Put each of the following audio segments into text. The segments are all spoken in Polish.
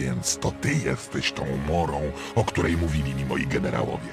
Więc to ty jesteś tą morą, o której mówili mi moi generałowie.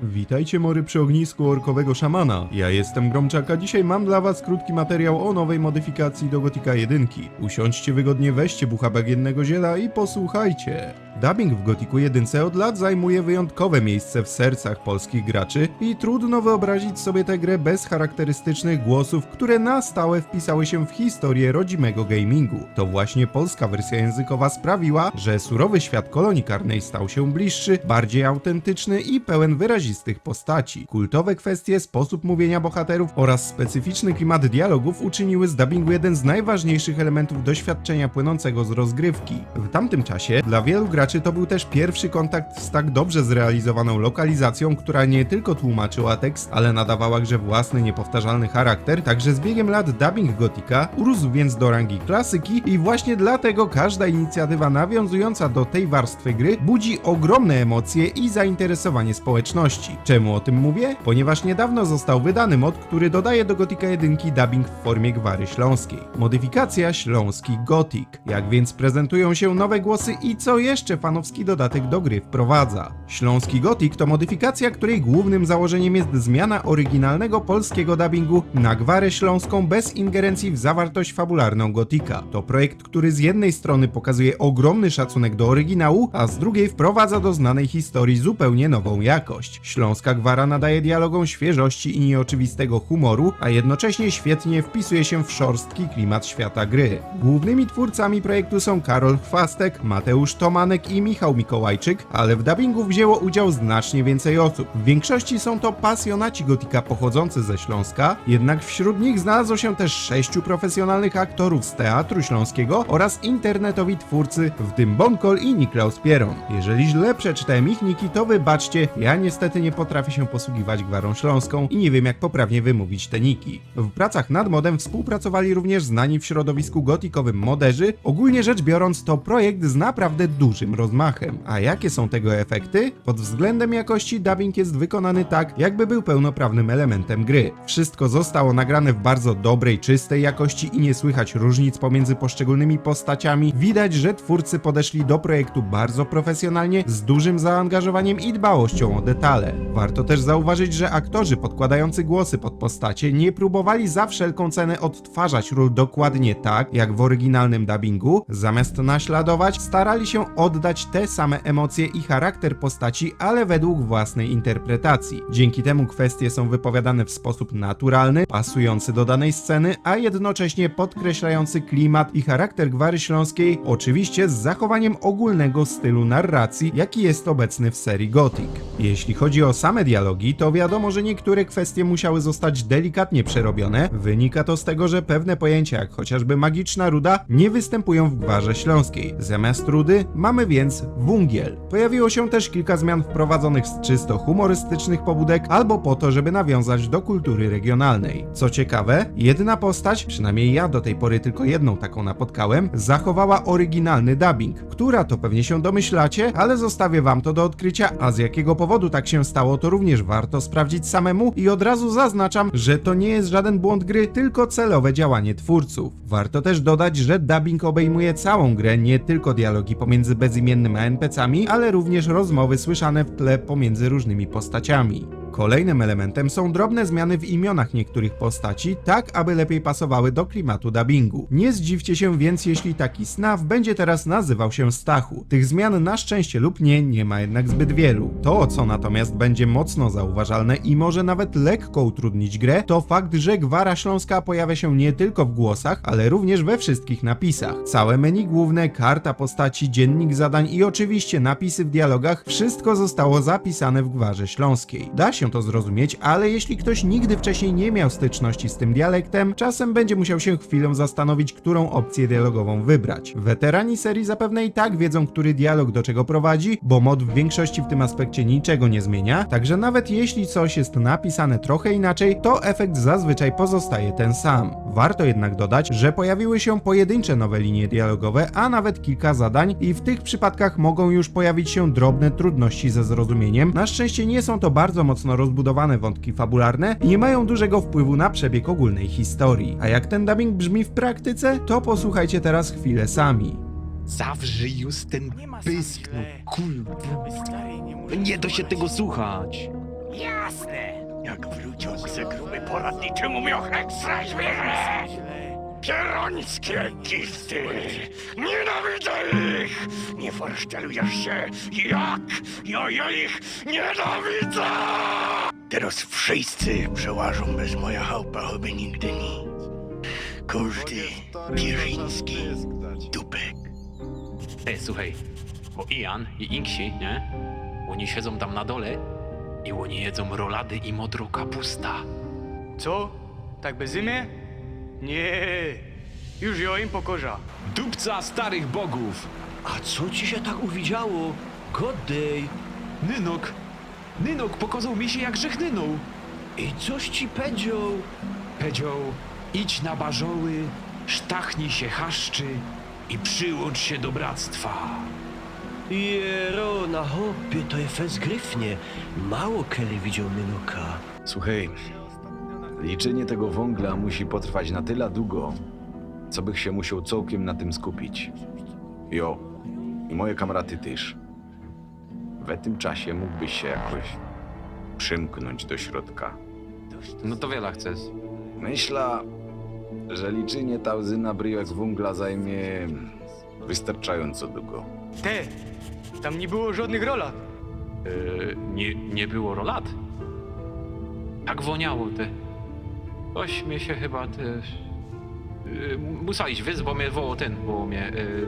Witajcie mory przy ognisku orkowego szamana. Ja jestem Gromczaka, dzisiaj mam dla was krótki materiał o nowej modyfikacji do Gotika 1. Usiądźcie wygodnie, weźcie bucha bagiennego ziela i posłuchajcie. Dubbing w Gotiku 1 od lat zajmuje wyjątkowe miejsce w sercach polskich graczy i trudno wyobrazić sobie tę grę bez charakterystycznych głosów, które na stałe wpisały się w historię rodzimego gamingu. To właśnie polska wersja językowa sprawiła, że surowy świat kolonii karnej stał się bliższy, bardziej autentyczny i pełen wyrazistych postaci. Kultowe kwestie, sposób mówienia bohaterów oraz specyficzny klimat dialogów uczyniły z dubbingu jeden z najważniejszych elementów doświadczenia płynącego z rozgrywki. W tamtym czasie dla wielu graczy to był też pierwszy kontakt z tak dobrze zrealizowaną lokalizacją, która nie tylko tłumaczyła tekst, ale nadawała grze własny, niepowtarzalny charakter, także z biegiem lat dubbing Gotika urósł więc do rangi klasyki i właśnie dlatego każda inicjatywa nawiązująca do tej warstwy gry budzi ogromne emocje i zainteresowanie społeczności. Czemu o tym mówię? Ponieważ niedawno został wydany mod, który dodaje do Gotika 1 dubbing w formie gwary śląskiej. Modyfikacja Śląski Gothic. Jak więc prezentują się nowe głosy i co jeszcze fanowski dodatek do gry wprowadza? Śląski Gothic to modyfikacja, której głównym założeniem jest zmiana oryginalnego polskiego dubbingu na gwarę śląską bez ingerencji w zawartość fabularną Gotika. To projekt, który z jednej strony pokazuje ogromny szacunek do oryginału, a z drugiej wprowadza do znanej historii zupełnie nową jakość. Śląska gwara nadaje dialogom świeżości i nieoczywistego humoru, a jednocześnie świetnie wpisuje się w szorstki klimat świata gry. Głównymi twórcami projektu są Karol Chwastek, Mateusz Tomanek i Michał Mikołajczyk, ale w dubbingu wzięło udział znacznie więcej osób. W większości są to pasjonaci gotika pochodzący ze Śląska, jednak wśród nich znalazło się też sześciu profesjonalnych aktorów z Teatru Śląskiego oraz internetowi twórcy, w tym Bonkol i Niklaus Pieron. Jeżeli źle przeczytałem ich niki, to wybaczcie, ja niestety nie potrafię się posługiwać gwarą śląską i nie wiem jak poprawnie wymówić te niki. W pracach nad modem współpracowali również znani w środowisku gotikowym moderzy. Ogólnie rzecz biorąc, to projekt z naprawdę dużym rozmachem. A jakie są tego efekty? Pod względem jakości dubbing jest wykonany tak, jakby był pełnoprawnym elementem gry. Wszystko zostało nagrane w bardzo dobrej, czystej jakości i nie słychać różnic pomiędzy poszczególnymi postaciami. Widać, że twórcy podeszli do projektu bardzo profesjonalnie, z dużym zaangażowaniem i dbałością o detale. Warto też zauważyć, że aktorzy podkładający głosy pod postacie nie próbowali za wszelką cenę odtwarzać ról dokładnie tak, jak w oryginalnym dubbingu. Zamiast naśladować, starali się oddać te same emocje i charakter postaci, ale według własnej interpretacji. Dzięki temu kwestie są wypowiadane w sposób naturalny, pasujący do danej sceny, a jednocześnie podkreślający klimat i charakter gwary śląskiej, oczywiście z zachowaniem ogólnego stylu narracji, jaki jest obecny w serii Gothic. Jeśli chodzi o same dialogi, to wiadomo, że niektóre kwestie musiały zostać delikatnie przerobione. Wynika to z tego, że pewne pojęcia, jak chociażby magiczna ruda, nie występują w gwarze śląskiej. Zamiast rudy mamy więc wungiel. Pojawiło się też kilka zmian wprowadzonych z czysto humorystycznych pobudek, albo po to, żeby nawiązać do kultury regionalnej. Co ciekawe, jedna postać, przynajmniej ja do tej pory tylko jedną taką napotkałem, zachowała oryginalny dubbing. Która to pewnie się domyślacie, ale zostawię wam to do odkrycia, a z jakiego powodu tak się stało, to również warto sprawdzić samemu i od razu zaznaczam, że to nie jest żaden błąd gry, tylko celowe działanie twórców. Warto też dodać, że dubbing obejmuje całą grę, nie tylko dialogi pomiędzy bezimiennym a NPC-ami, ale również rozmowy słyszane w tle pomiędzy różnymi postaciami. Kolejnym elementem są drobne zmiany w imionach niektórych postaci, tak aby lepiej pasowały do klimatu dubbingu. Nie zdziwcie się więc, jeśli taki snaf będzie teraz nazywał się Stachu. Tych zmian na szczęście lub nie, nie ma jednak zbyt wielu. To, co natomiast będzie mocno zauważalne i może nawet lekko utrudnić grę, to fakt, że Gwara Śląska pojawia się nie tylko w głosach, ale również we wszystkich napisach. Całe menu główne, karta postaci, dziennik zadań i oczywiście napisy w dialogach, wszystko zostało zapisane w Gwarze Śląskiej. Da się to zrozumieć, ale jeśli ktoś nigdy wcześniej nie miał styczności z tym dialektem, czasem będzie musiał się chwilę zastanowić, którą opcję dialogową wybrać. Weterani serii zapewne i tak wiedzą, który dialog do czego prowadzi, bo mod w większości w tym aspekcie niczego nie zmienia, także nawet jeśli coś jest napisane trochę inaczej, to efekt zazwyczaj pozostaje ten sam. Warto jednak dodać, że pojawiły się pojedyncze nowe linie dialogowe, a nawet kilka zadań i w tych przypadkach mogą już pojawić się drobne trudności ze zrozumieniem. Na szczęście nie są to bardzo mocno rozbudowane wątki fabularne i nie mają dużego wpływu na przebieg ogólnej historii. A jak ten dubbing brzmi w praktyce, to posłuchajcie teraz chwilę sami. Zawrzyj już ten pysk, no kurde. Nie da się tego słuchać. Jasne! Jak wrócił z gruby poradniczemu miochem strażbierze! Pierońskie gifty! Nienawidzę ich! Nie forszczelujesz się, jak ja, ja ich nienawidzę! Teraz wszyscy przełażą bez moja chałupa, choby nigdy nic. Każdy pierzyński dupek. Ej, słuchaj, bo Ian i Inksi, nie? Oni siedzą tam na dole i oni jedzą rolady i modrą kapusta. Co? Tak bez imię? Nie, już ja im pokorza. Dupca starych bogów! A co ci się tak uwidziało? Godej. Nynok! Nynok pokazał mi się jak żechnynął. I coś ci powiedział? Powiedział, idź na barzoły, sztachnij się chaszczy i przyłącz się do bractwa. Jero, na hopie, to jest fez gryfnie. Mało kiedy widział Nynoka. Słuchaj, liczenie tego węgla musi potrwać na tyle długo, co bych się musiał całkiem na tym skupić. Jo, i moje kamraty też. W tym czasie mógłbyś się jakoś przymknąć do środka. No to wiele chcesz. Myślę, że liczenie tauzyna bryłek węgla zajmie wystarczająco długo. Te, tam nie było żadnych rolat. Yy, nie, nie było rolat. Tak woniało te. Coś mnie się chyba te... Yy, wiesz, bo mnie wołał ten, bo mnie... Yy,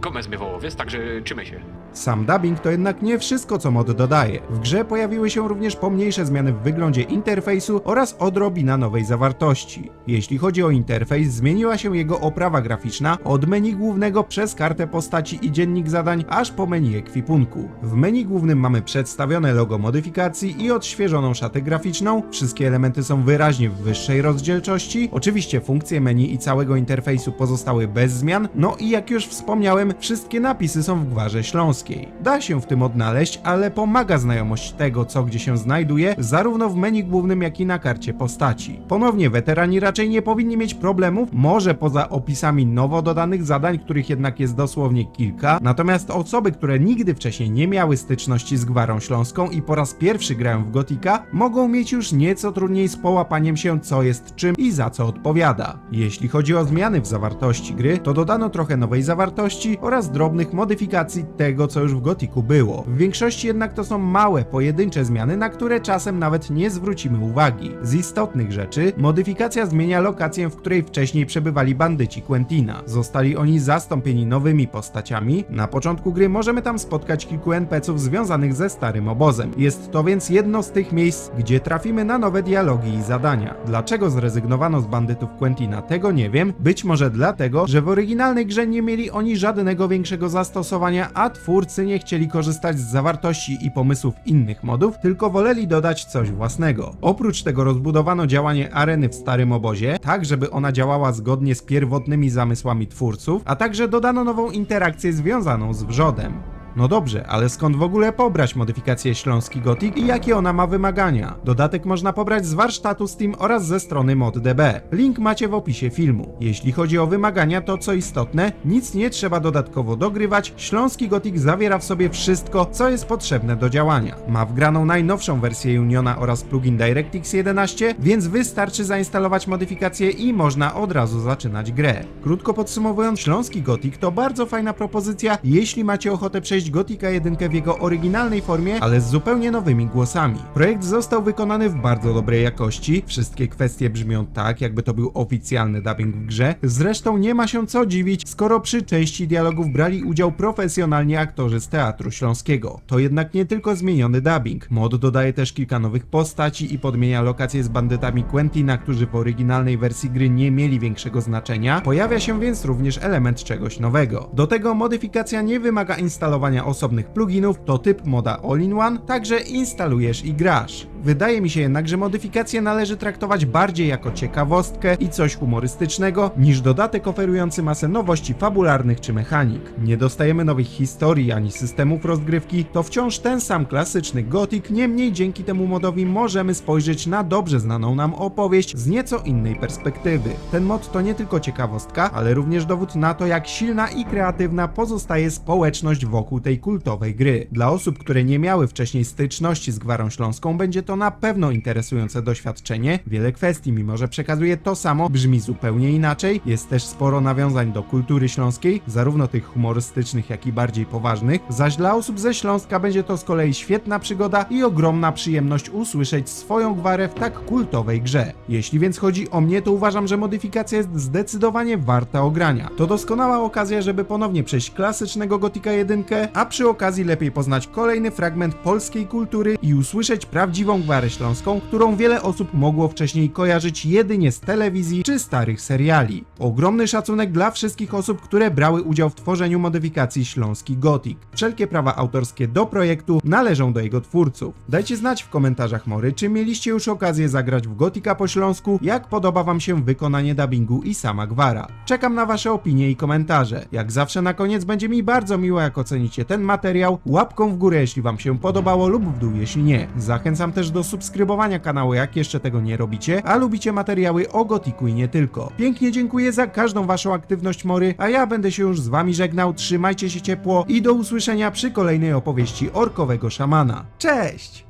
Gomez mnie wołał, wiesz, także czymy się. Sam dubbing to jednak nie wszystko, co mod dodaje. W grze pojawiły się również pomniejsze zmiany w wyglądzie interfejsu oraz odrobina nowej zawartości. Jeśli chodzi o interfejs, zmieniła się jego oprawa graficzna od menu głównego przez kartę postaci i dziennik zadań, aż po menu ekwipunku. W menu głównym mamy przedstawione logo modyfikacji i odświeżoną szatę graficzną. Wszystkie elementy są wyraźnie w wyższej rozdzielczości. Oczywiście funkcje menu i całego interfejsu pozostały bez zmian. No i jak już wspomniałem, wszystkie napisy są w gwarze śląskiej. Da się w tym odnaleźć, ale pomaga znajomość tego, co gdzie się znajduje, zarówno w menu głównym, jak i na karcie postaci. Ponownie, weterani raczej nie powinni mieć problemów, może poza opisami nowo dodanych zadań, których jednak jest dosłownie kilka, natomiast osoby, które nigdy wcześniej nie miały styczności z gwarą śląską i po raz pierwszy grają w Gotika, mogą mieć już nieco trudniej z połapaniem się, co jest czym i za co odpowiada. Jeśli chodzi o zmiany w zawartości gry, to dodano trochę nowej zawartości oraz drobnych modyfikacji tego, co już w Gotiku było. W większości jednak to są małe, pojedyncze zmiany, na które czasem nawet nie zwrócimy uwagi. Z istotnych rzeczy, modyfikacja zmienia lokację, w której wcześniej przebywali bandyci Quentina. Zostali oni zastąpieni nowymi postaciami. Na początku gry możemy tam spotkać kilku NPC-ów związanych ze starym obozem. Jest to więc jedno z tych miejsc, gdzie trafimy na nowe dialogi i zadania. Dlaczego zrezygnowano z bandytów Quentina, tego nie wiem. Być może dlatego, że w oryginalnej grze nie mieli oni żadnego większego zastosowania, a twórcy nie chcieli korzystać z zawartości i pomysłów innych modów, tylko woleli dodać coś własnego. Oprócz tego rozbudowano działanie areny w starym obozie, tak żeby ona działała zgodnie z pierwotnymi zamysłami twórców, a także dodano nową interakcję związaną z wrzodem. No dobrze, ale skąd w ogóle pobrać modyfikację Śląski Gothic i jakie ona ma wymagania? Dodatek można pobrać z warsztatu Steam oraz ze strony ModDB. Link macie w opisie filmu. Jeśli chodzi o wymagania, to co istotne, nic nie trzeba dodatkowo dogrywać, Śląski Gothic zawiera w sobie wszystko, co jest potrzebne do działania. Ma wgraną najnowszą wersję Uniona oraz plugin DirectX 11, więc wystarczy zainstalować modyfikację i można od razu zaczynać grę. Krótko podsumowując, Śląski Gothic to bardzo fajna propozycja, jeśli macie ochotę przejść Gotika 1 w jego oryginalnej formie, ale z zupełnie nowymi głosami. Projekt został wykonany w bardzo dobrej jakości, wszystkie kwestie brzmią tak, jakby to był oficjalny dubbing w grze, zresztą nie ma się co dziwić, skoro przy części dialogów brali udział profesjonalni aktorzy z Teatru Śląskiego. To jednak nie tylko zmieniony dubbing. Mod dodaje też kilka nowych postaci i podmienia lokacje z bandytami Quentina, którzy w oryginalnej wersji gry nie mieli większego znaczenia. Pojawia się więc również element czegoś nowego. Do tego modyfikacja nie wymaga instalowania osobnych pluginów to typ moda all-in-one, także instalujesz i grasz. Wydaje mi się jednak, że modyfikacje należy traktować bardziej jako ciekawostkę i coś humorystycznego, niż dodatek oferujący masę nowości fabularnych czy mechanik. Nie dostajemy nowych historii ani systemów rozgrywki, to wciąż ten sam klasyczny Gothic, niemniej dzięki temu modowi możemy spojrzeć na dobrze znaną nam opowieść z nieco innej perspektywy. Ten mod to nie tylko ciekawostka, ale również dowód na to, jak silna i kreatywna pozostaje społeczność wokół tej kultowej gry. Dla osób, które nie miały wcześniej styczności z Gwarą Śląską, będzie to na pewno interesujące doświadczenie. Wiele kwestii, mimo że przekazuje to samo, brzmi zupełnie inaczej. Jest też sporo nawiązań do kultury śląskiej, zarówno tych humorystycznych, jak i bardziej poważnych. Zaś dla osób ze Śląska będzie to z kolei świetna przygoda i ogromna przyjemność usłyszeć swoją gwarę w tak kultowej grze. Jeśli więc chodzi o mnie, to uważam, że modyfikacja jest zdecydowanie warta ogrania. To doskonała okazja, żeby ponownie przejść klasycznego Gotika 1, a przy okazji lepiej poznać kolejny fragment polskiej kultury i usłyszeć prawdziwą gwarę śląską, którą wiele osób mogło wcześniej kojarzyć jedynie z telewizji czy starych seriali. Ogromny szacunek dla wszystkich osób, które brały udział w tworzeniu modyfikacji Śląski Gothic. Wszelkie prawa autorskie do projektu należą do jego twórców. Dajcie znać w komentarzach Mory, czy mieliście już okazję zagrać w Gotika po śląsku, jak podoba wam się wykonanie dubbingu i sama gwara. Czekam na wasze opinie i komentarze. Jak zawsze na koniec będzie mi bardzo miło, jak ocenicie ten materiał, łapką w górę, jeśli wam się podobało lub w dół, jeśli nie. Zachęcam też do subskrybowania kanału, jak jeszcze tego nie robicie, a lubicie materiały o Gotiku i nie tylko. Pięknie dziękuję za każdą waszą aktywność Mory, a ja będę się już z wami żegnał, trzymajcie się ciepło i do usłyszenia przy kolejnej opowieści orkowego szamana. Cześć!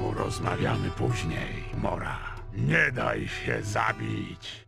Porozmawiamy później, Mora. Nie daj się zabić.